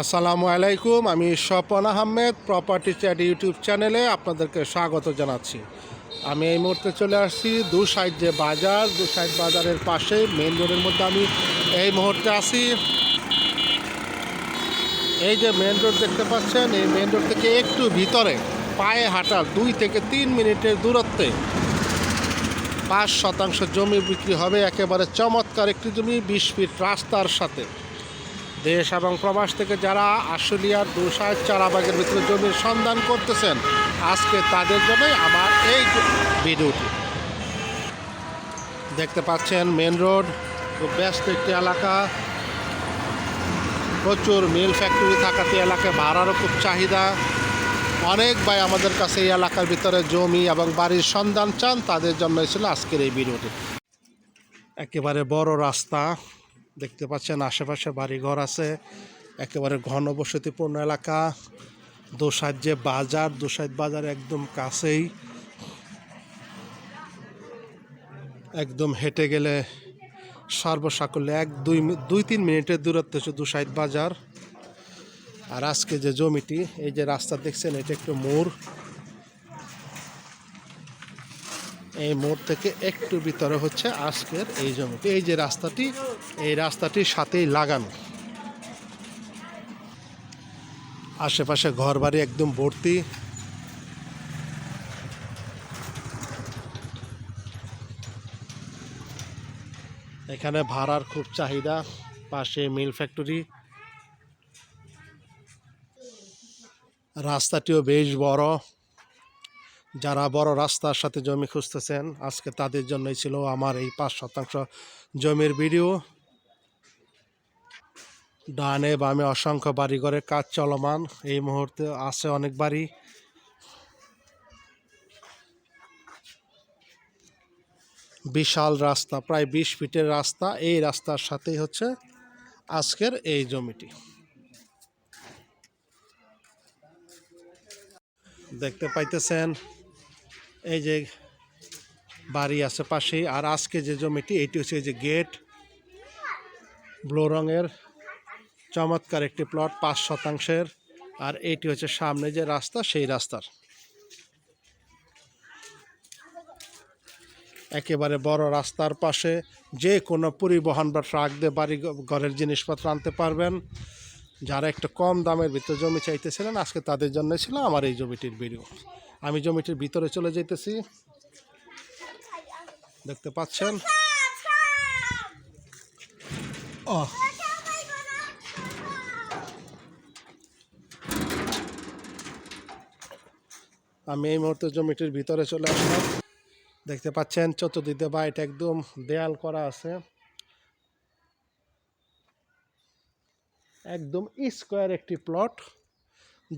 আসসালামু আলাইকুম, আমি Swapan Ahmed property chat YouTube চ্যানেলে আপনাদেরকে স্বাগত জানাচ্ছি। আমি এই মুহূর্তে চলে আসছি দু সাইড যে বাজার দু সাইড বাজারের পাশে মেন রোডের মধ্যে আমি এই মুহূর্তে আসি এই যে মেন রোড দেখতে পাচ্ছেন, এই মেন রোড থেকে একটু ভিতরে, পায়ে হাঁটার দুই থেকে তিন মিনিটের দূরত্বে পাঁচ শতাংশ জমি বিক্রি হবে, একেবারে চমৎকার একটি জমি, বিশ ফিট রাস্তার সাথে। দেশ এবং প্রবাস থেকে যারা আশুলিয়ার দুসায় চারাবাগের ভিতরে জমির সন্ধান করতেছেন, আজকে তাদের জন্যই আমার এই ভিডিওটি। দেখতে পাচ্ছেন মেন রোড, খুব ব্যস্ত একটি এলাকা। প্রচুর মিল ফ্যাক্টরি থাকাতে এলাকায় ভাড়ারও খুব চাহিদা। অনেক ভাই আমাদের কাছে এই এলাকার ভিতরে জমি এবং বাড়ির সন্ধান চান, তাদের জন্য ছিল আজকের এই ভিডিওটি। একেবারে বড় রাস্তা। দেখতে পাচ্ছেন আশেপাশে বাড়িঘর আছে, একেবারে ঘনবসতিপূর্ণ এলাকা। দোসাইড যে বাজার দোসাইড বাজার একদম কাছেই। একদম হেঁটে গেলে সর্বসাকল্যে এক, দুই দুই, তিন মিনিটের দূরত্ব হচ্ছে দুসাইড বাজার। আর আজকে যে জমিটি, এই যে রাস্তা দেখছেন, এটা একটু মোড়। এই মোড় থেকে একটু ভিতরে হচ্ছে আজকের এই জমিটি এই যে রাস্তাটি, এই রাস্তাটির সাথেই লাগানো। আশেপাশে ঘর বাড়ি একদম ভর্তি। এখানে ভাড়ার খুব চাহিদা, পাশে মিল ফ্যাক্টরি। রাস্তাটিও বেশ বড়। যারা বড় রাস্তার সাথে জমি খুঁজতেছেন, আজকে তাদের জন্যই ছিল আমার এই পাঁচ শতাংশ জমির ভিডিও। ডানে বামে অসংখ্য বাড়িঘরের কাজ চলমান। এই মুহূর্তে আছে অনেক বাড়ি। বিশাল রাস্তা, প্রায় বিশ ফিটের রাস্তা। এই রাস্তার সাথেই হচ্ছে আজকের এই জমিটি। দেখতে পাইতেছেন এই যে বাড়ি আছে পাশেই, আর আজকে যে জমিটি, এটি হচ্ছে এই যে গেট। ব্লু রঙের, চমৎকার একটি প্লট, পাঁচ শতাংশের, আর এটি হচ্ছে সামনে যে রাস্তা, সেই রাস্তার। একেবারে বড় রাস্তার পাশে যে কোনো পরিবহন বা ট্রাক দিয়ে বাড়ি ঘরের জিনিসপত্র আনতে পারবেন। যারা একটু কম দামের ভিতরে জমি চাইতেছিলেন, আজকে তাদের জন্য ছিল আমার এই জমিটির ভিডিও। আমি জমিটির ভিতরে চলে যেতেছি দেখতে পাচ্ছেন? ও আমি এই মুহূর্তে জমিটির ভিতরে চলে আসলাম। দেখতে পাচ্ছেন, চতুর্দিকে বাড়িটা একদম দেয়াল করা আছে। একদম স্কোয়ার একটি প্লট।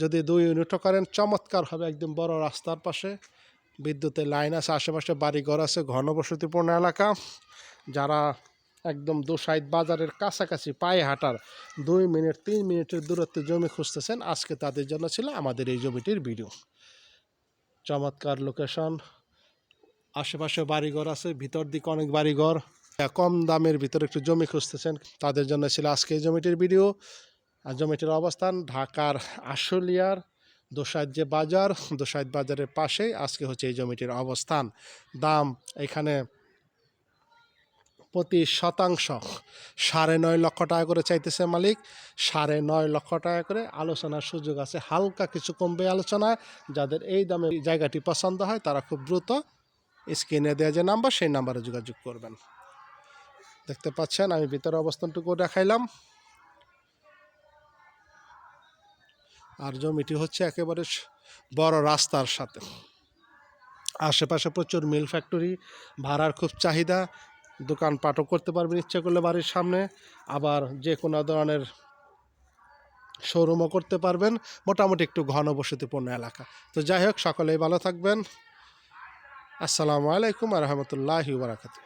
যদি দুই ইউনিটও করেন চমৎকার হবে একদম বড় রাস্তার পাশে। বিদ্যুতের লাইন আছে, আশেপাশে বাড়িঘর আছে, ঘনবসতিপূর্ণ এলাকা। যারা একদম দু সাইড বাজারের কাছাকাছি পায়ে হাঁটার দুই মিনিট তিন মিনিটের দূরত্বে জমি খুঁজতেছেন, আজকে তাদের জন্য ছিল আমাদের এই জমিটির ভিডিও চমৎকার লোকেশন আশেপাশে বাড়িঘর আছে, ভিতর দিকে অনেক বাড়িঘর। কম দামের ভিতরে একটু জমি খুঁজতেছেন, তাদের জন্য ছিল আজকে এই জমিটির ভিডিও জমিটির অবস্থান ঢাকার আশুলিয়ার দোসাইদ যে বাজার, দোসাইদ বাজারের পাশেই আজকে হচ্ছে এই জমিটির অবস্থান। দাম এখানে প্রতি শতাংশ সাড়ে নয় লক্ষ টাকা করে চাইতেছে মালিক, সাড়ে নয় লক্ষ টাকা করে। আলোচনার সুযোগ আছে, হালকা কিছু কমবে আলোচনায়। যাদের এই দামে জায়গাটি পছন্দ হয়, তারা খুব দ্রুত স্ক্রিনে দেওয়া যে নাম্বার, সেই নাম্বারে যোগাযোগ করবেন। দেখতে পাচ্ছেন, আমি ভিতরে অবস্থানটুকু দেখাইলাম। আর জমিটি হচ্ছে একেবারে বড় রাস্তার সাথে। আশেপাশে প্রচুর মিল ফ্যাক্টরি, ভাড়ার খুব চাহিদা। দোকানপাটও করতে পারবেন ইচ্ছে করলে বাড়ির সামনে। আবার যে কোনো ধরনের শোরুমও করতে পারবেন। মোটামুটি একটু ঘনবসতিপূর্ণ এলাকা। তো যাই হোক, সকলেই ভালো থাকবেন। আসসালামু আলাইকুম রহমতুল্লাহি বারাকাতুহ।